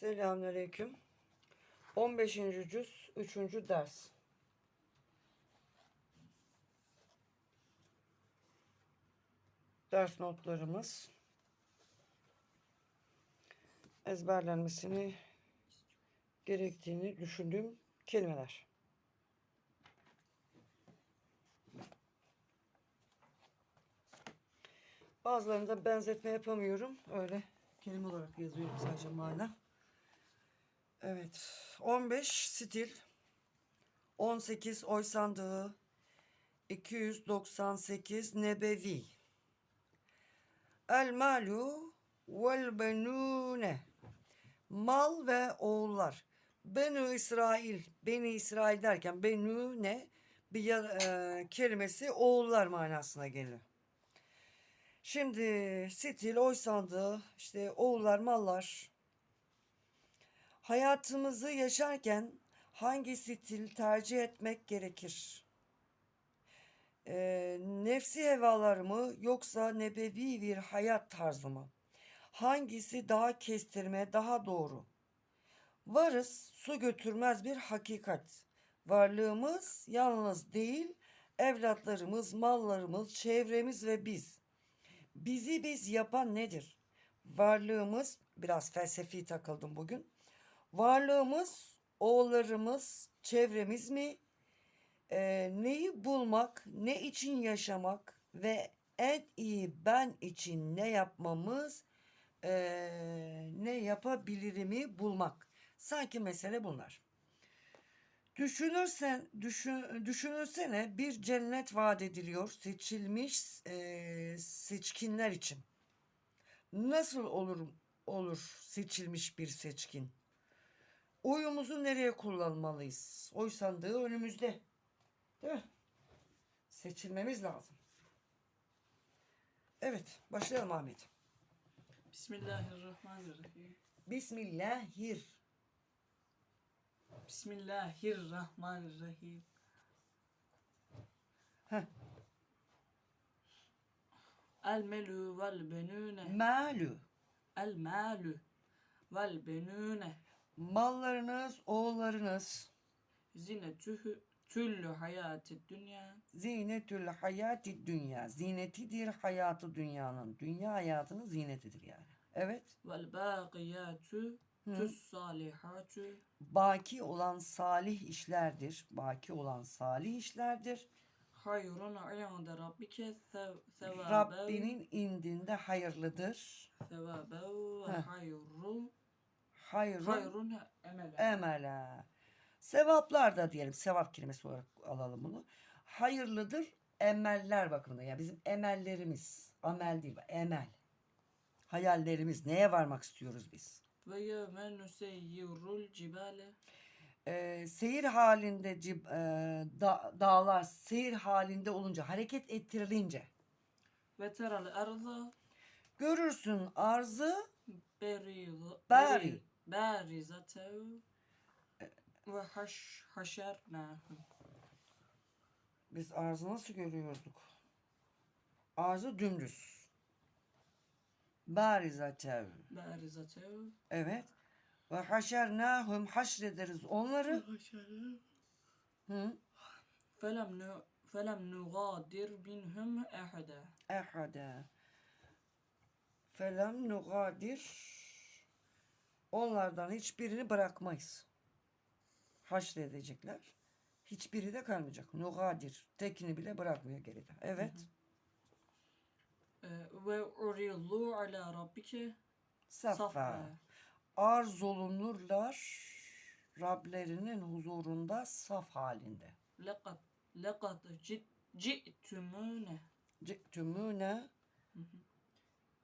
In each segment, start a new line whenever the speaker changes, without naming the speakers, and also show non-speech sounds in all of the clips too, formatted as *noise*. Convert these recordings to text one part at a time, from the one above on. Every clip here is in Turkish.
Selamünaleyküm. 15. cüz 3. ders. Ders notlarımız ezberlenmesini gerektiğini düşündüğüm kelimeler. Bazılarında benzetme yapamıyorum. Öyle kelime olarak yazıyorum sadece mana. Evet. 15 stil. 18 oy sandığı. 298 nebevi. El malu vel benune. Mal ve oğullar. Benu İsrail. Beni İsrail derken benu ne? Bir e, kelimesi oğullar manasına geliyor. Şimdi stil, oy sandığı, işte oğullar, mallar. Hayatımızı yaşarken hangi stil tercih etmek gerekir? Ee, nefsi hevalar mı yoksa nebevi bir hayat tarzı mı? Hangisi daha kestirme, daha doğru? Varız su götürmez bir hakikat. Varlığımız yalnız değil, evlatlarımız, mallarımız, çevremiz ve biz. Bizi biz yapan nedir? Varlığımız, biraz felsefi takıldım bugün. Varlığımız, oğullarımız, çevremiz mi? Ee, neyi bulmak, ne için yaşamak ve en iyi ben için ne yapmamız, ee, ne yapabilirimi bulmak. Sanki mesele bunlar. Düşünürsen, düşün, düşünürsene bir cennet vaat ediliyor seçilmiş eee, seçkinler için. Nasıl olur olur seçilmiş bir seçkin? Oyumuzu nereye kullanmalıyız? Oy sandığı önümüzde. Değil mi? Seçilmemiz lazım. Evet, başlayalım Ahmet.
Bismillahirrahmanirrahim.
Bismillahir.
Bismillahirrahmanirrahim.
Heh.
El melü vel benune.
Malü.
El malü vel benune.
Mallarınız, oğullarınız.
Zinetühü tüllü hayati dünya.
Zinetül hayati dünya. Zinetidir hayatı dünyanın. Dünya hayatının zinetidir yani. Evet.
Vel bâkiyatü tüs salihatü.
Baki olan salih işlerdir. Baki olan salih işlerdir.
Hayrun inde rabbike sev- sevaben.
Rabbinin indinde hayırlıdır.
Sevaben ve
Heh.
hayru.
Hayrun
Hayrun emele.
emela. Sevaplar da diyelim. Sevap kelimesi olarak alalım bunu. Hayırlıdır emeller bakımında. Yani bizim emellerimiz. Amel değil, emel. Hayallerimiz. Neye varmak istiyoruz biz?
Ve yevme nuseyyirul cibale.
Ee, seyir halinde cib- e, da- dağlar seyir halinde olunca hareket ettirilince
Ve teral erza
görürsün arzı
beriz
Bari.
Barizatev ve haş haşernahum.
biz arzı nasıl görüyorduk? Arzı dümdüz. Barizatev.
Barizatev.
Evet. Ve haşernahum haşrederiz onları. Hı?
Felem nu felem nugadir minhum ehada.
Ehade. Felem nugadir. Onlardan hiçbirini bırakmayız. Haşredecekler. Hiçbiri de kalmayacak. Nugadir. Tekini bile bırakmıyor geride. Evet.
Ee, Ve urillu ala rabbike
Safa. Arz olunurlar Rablerinin huzurunda saf halinde.
Lekad lekad cit ci'tumune
Ci'tümüne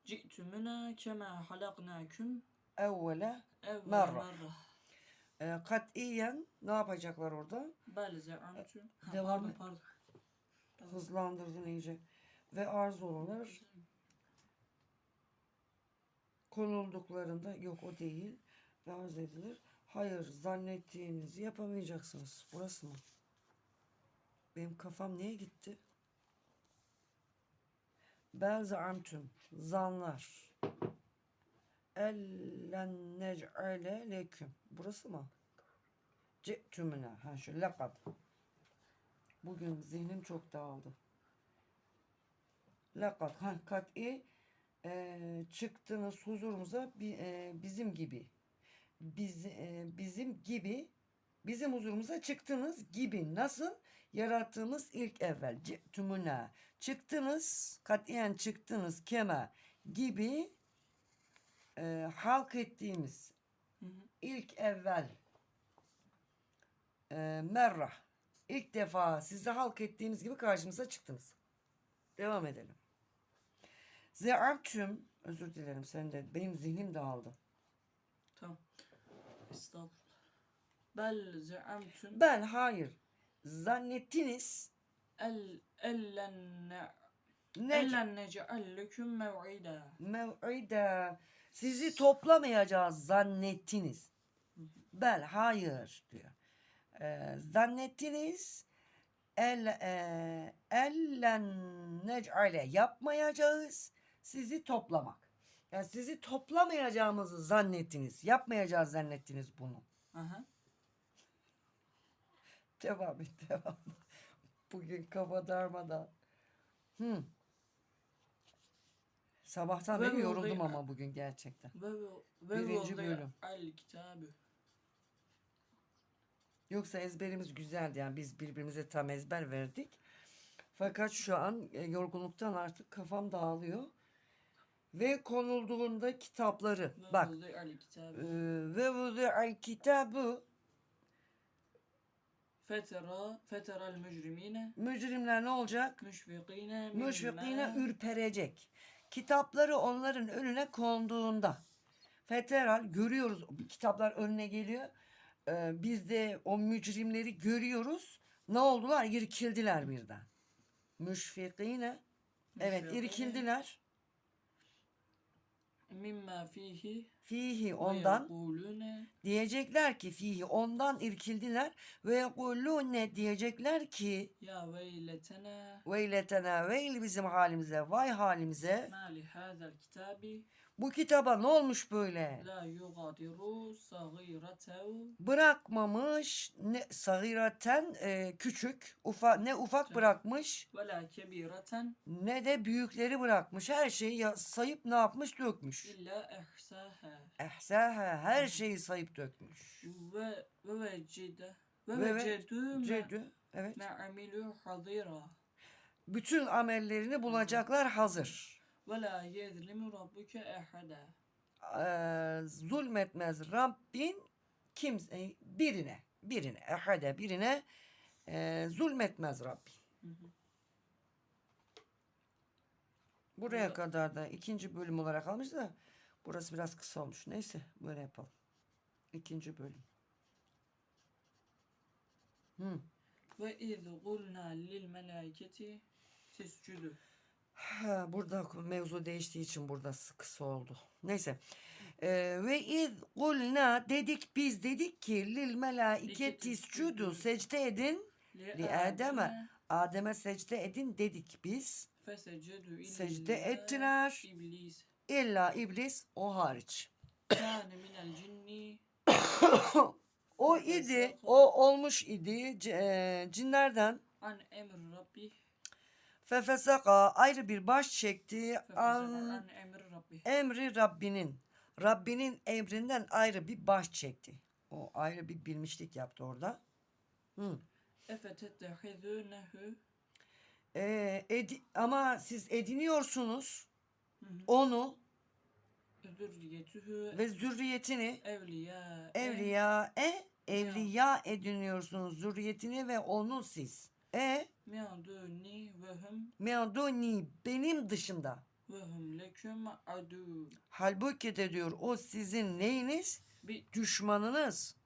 ci'tumuna kema halaknakum
evvele
evvel
Merra. e, katiyen ne yapacaklar orada?
Bel ze'amtu. Ha,
Devam
Pardon pardon.
Hızlandırdın iyice. Ve arz olunur. konulduklarında yok o değil ve arz edilir. Hayır zannettiğinizi yapamayacaksınız. Burası mı? Benim kafam neye gitti? Bel zaamtüm. Zanlar. Ellen nec'ale leküm. Burası mı? Ci'tümüne. Ha şu lekad. Bugün zihnim çok dağıldı. Lekad. Ha kat'i e, çıktınız huzurumuza bi- e, bizim gibi. Biz, e, bizim gibi bizim huzurumuza çıktınız gibi. Nasıl? Yarattığımız ilk evvel. Ci'tümüne. Çıktınız, katiyen çıktınız kema gibi e, halk ettiğimiz
Hı hı.
ilk evvel e, merra ilk defa size halk ettiğimiz gibi karşımıza çıktınız. Devam edelim. Ze'amtüm özür dilerim sen de benim zihnim dağıldı.
Tamam. Estağfurullah. Bel ze'amtüm
Ben hayır zannettiniz
el ellen ne ellen nec'al leküm mev'ida.
mev'ide sizi toplamayacağız zannettiniz. Bel hayır diyor. Ee, zannettiniz el e, ellen nec'ale yapmayacağız sizi toplamak. Yani sizi toplamayacağımızı zannettiniz. Yapmayacağız zannettiniz bunu.
Aha.
Devam et devam. *laughs* Bugün kafa darmadan. Hı. Sabahtan beri yoruldum ama bugün gerçekten.
Ve ve
Birinci bölüm.
al kitabı.
Yoksa ezberimiz güzeldi yani biz birbirimize tam ezber verdik. Fakat şu an e, yorgunluktan artık kafam dağılıyor. Ve konulduğunda kitapları
Ve
bak
al
e,
kitabı.
ve vudu'al kitabı
Fetera feteral mücrimine
mücrimler ne olacak?
müşfikine
Müşfikine
mimma
ürperecek. Kitapları onların önüne konduğunda Feteral görüyoruz kitaplar önüne geliyor. Ee, biz de o mücrimleri görüyoruz. Ne oldular? İrkildiler birden. Müşfikine evet irkildiler.
mimma fihi
Fihi ondan diyecekler ki fihi ondan irkildiler. Ve yekulune diyecekler ki
ya veyletena
veyletena veyl bizim halimize vay halimize. Bu kitaba ne olmuş böyle?
la
bırakmamış ne sagiraten e, küçük ufa ne ufak bırakmış ne de büyükleri bırakmış. Her şeyi sayıp ne yapmış dökmüş.
İlla ehsaha
ehsaha her şeyi sayıp dökmüş.
Ve ve vecide ve
Ve ve-
vecedu ma
Cedü evet.
ma amilu hadira
bütün amellerini bulacaklar hazır.
Ve la yezlimu rabbuke ehada
zulmetmez Rabbin kimse birine birine ehade birine e, zulmetmez Rabbin.
Hı hı.
Buraya kadar da ikinci bölüm olarak almış da burası biraz kısa olmuş. Neyse böyle yapalım. İkinci bölüm. Hı.
ve iz kulna lil melaiketi tescudu
Ha, burada mevzu değiştiği için burada kısa oldu. Neyse. Ee, ve iz kulna dedik biz dedik ki lil melaiketi iscudu secde edin. Li Adem'e. Adem'e secde edin dedik biz. Secde ettiler.
iblis
İlla iblis o hariç.
kâne minel cinni *coughs*
O idi, o olmuş idi c- e, cinlerden.
an emr rabbi
Fefesaka ayrı bir baş çekti an
an emr rabbi
emri Rabbinin. Rabbinin emrinden ayrı bir baş çekti. O ayrı bir bilmişlik yaptı orada. Hı.
efetettehizunehu
Ee, edi- ama siz ediniyorsunuz
Hı hı.
onu
zürriyetuhu
ve zürriyetini
evliya
evliya e evliya ediniyorsunuz zürriyetini ve onu siz. E
mi'duni ve hum
meaduni benim dışında.
ve hum leküm adu
Halbuki de diyor o sizin neyiniz?
bi
Düşmanınız.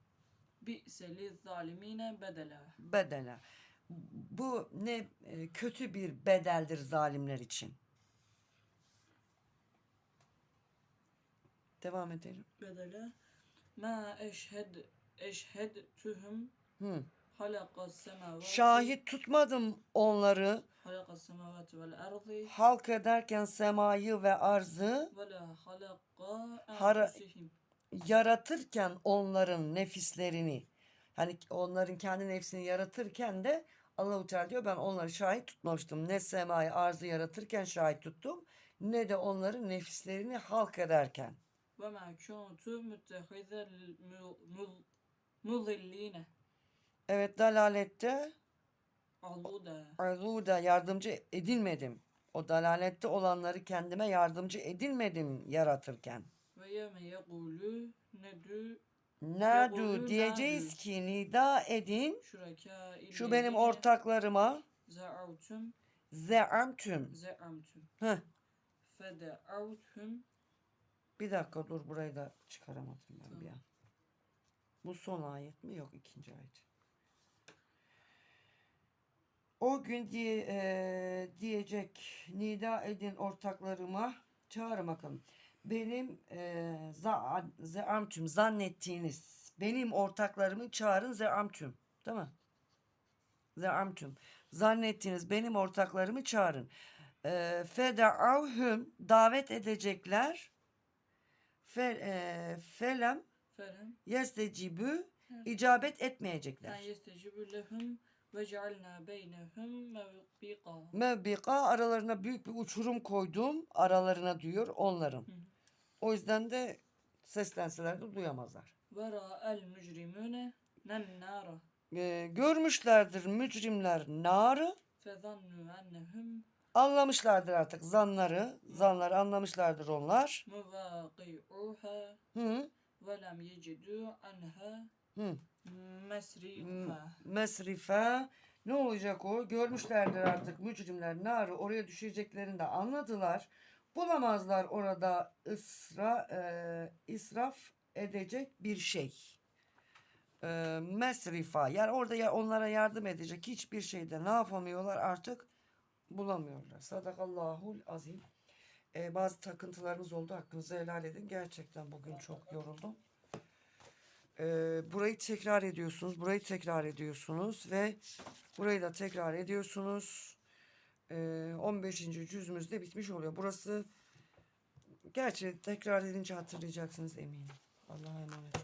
bi'seli zalimine bedela
Bedene. Bu ne e, kötü bir bedeldir zalimler için. Devam edelim.
bedela ma eşhed eşhedtuhum
Hı.
halaka semavati
Şahit tutmadım onları
halaka semavati vel ardı
halk ederken semayı ve arzı
ve la halaka
Hara- yaratırken onların nefislerini hani onların kendi nefsini yaratırken de Allah-u Teala diyor ben onları şahit tutmamıştım. Ne semayı arzı yaratırken şahit tuttum ne de onların nefislerini halk ederken.
Ve ma kuntu müttehizel muzilline.
Evet dalalette
Aluda.
azuda yardımcı edilmedim. O dalalette olanları kendime yardımcı edilmedim yaratırken.
Ve yeme yekulu nedü
Nadu diyeceğiz ki nida edin şu benim ortaklarıma zeamtüm.
ze'amtum.
Heh,
Fede'avtum
bir dakika dur burayı da çıkaramadım ben bir
Tamam.
an. Bu son ayet mi? Yok ikinci ayet. O gün diye, eee, diyecek nida edin ortaklarıma çağırın bakalım. Benim eee za, zeamtüm zannettiğiniz benim ortaklarımı çağırın zeamtüm. Değil mi? Zeamtüm. Zannettiğiniz benim ortaklarımı çağırın. Eee fede'avhum davet edecekler. Fe, eee, felem
felem
yestecibü
Evet.
icabet etmeyecekler.
yestecibu lehum ve cealna beynehum mevbika.
Mevbika aralarına büyük bir uçurum koydum. Aralarına diyor onların.
Hı.
O yüzden de seslenseler de duyamazlar.
Ve ra'el mücrimune nennara.
Ee, görmüşlerdir mücrimler narı.
Fezannu ennehum
Anlamışlardır artık zanları. Zanları anlamışlardır onlar.
muvaqi'uha
Hı,
ve lem yecidu anha
hı.
mesrifa.
Mesrife ne olacak o? Görmüşlerdir artık mücrimler narı oraya düşeceklerini de anladılar. Bulamazlar orada ısra, e, israf edecek bir şey. E, mesrifa yani orada ya onlara yardım edecek hiçbir şeyde ne yapamıyorlar artık bulamıyorlar. Sadakallahul azim. E, bazı takıntılarınız oldu hakkınızı helal edin. Gerçekten bugün çok yoruldum. Ee, burayı tekrar ediyorsunuz. Burayı tekrar ediyorsunuz ve burayı da tekrar ediyorsunuz. Ee, 15. cüzümüz de bitmiş oluyor. Burası gerçi tekrar edince hatırlayacaksınız eminim. Allah'a emanet.